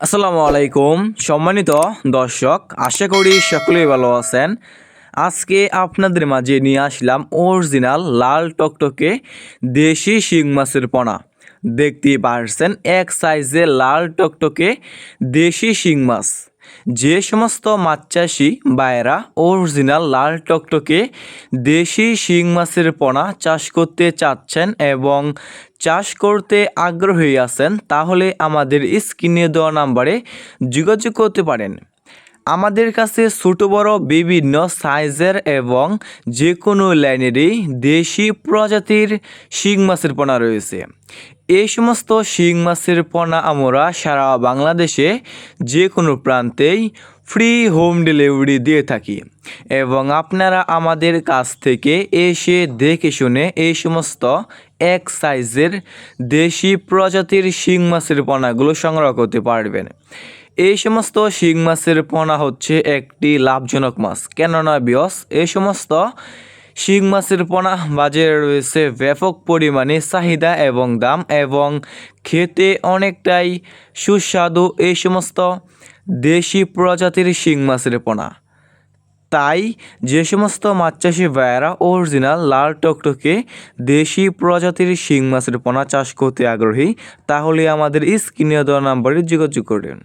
আসসালামু আলাইকুম, সম্মানিত দর্শক, আশা করি সকলেই ভালো আছেন। আজকে আপনাদের মাঝে নিয়ে আসলাম অরিজিনাল লাল টকটকে দেশি শিং মাছের পোনা। দেখতে পারছেন এক সাইজে লাল টকটকে দেশি শিং মাছ। যে সমস্ত মাছ চাষি বায়রা অরিজিনাল লাল টকটকে দেশি শিং মাছের পোনা চাষ করতে চাচ্ছেন এবং চাষ করতে আগ্রহী আছেন, তাহলে আমাদের স্ক্রিনে দেওয়া নাম্বারে যোগাযোগ করতে পারেন। আমাদের কাছে ছোট, বড়, বিভিন্ন সাইজের এবং যে কোনো লাইনেরই দেশি প্রজাতির শিং মাছের পোনা রয়েছে। এই সমস্ত শিং মাছের পোনা আমরা সারা বাংলাদেশে যে কোনো প্রান্তেই ফ্রি হোম ডেলিভারি দিয়ে থাকি। এবং আপনারা আমাদের কাছ থেকে এসে দেখে শুনে এই সমস্ত এক সাইজের দেশি প্রজাতির শিং মাছের পোনাগুলো সংগ্রহ করতে পারবেন। এই সমস্ত শিং মাছের পোনা হচ্ছে একটি লাভজনক মাছ। কেননা বিয়স, এই সমস্ত শিং মাছের পোনা, বাজারে রয়েছে ব্যাপক পরিমাণে চাহিদা এবং দাম এবং খেতে অনেকটাই সুস্বাদু এই সমস্ত দেশি প্রজাতির শিং মাছের পোনা। তাই যে সমস্ত মাছ চাষি ভাইয়েরা অরিজিনাল লাল টকটকে দেশি প্রজাতির শিং মাছের পোনা চাষ করতে আগ্রহী, তাহলে আমাদের স্ক্রিনে দেওয়া নাম্বারে যোগাযোগ করুন।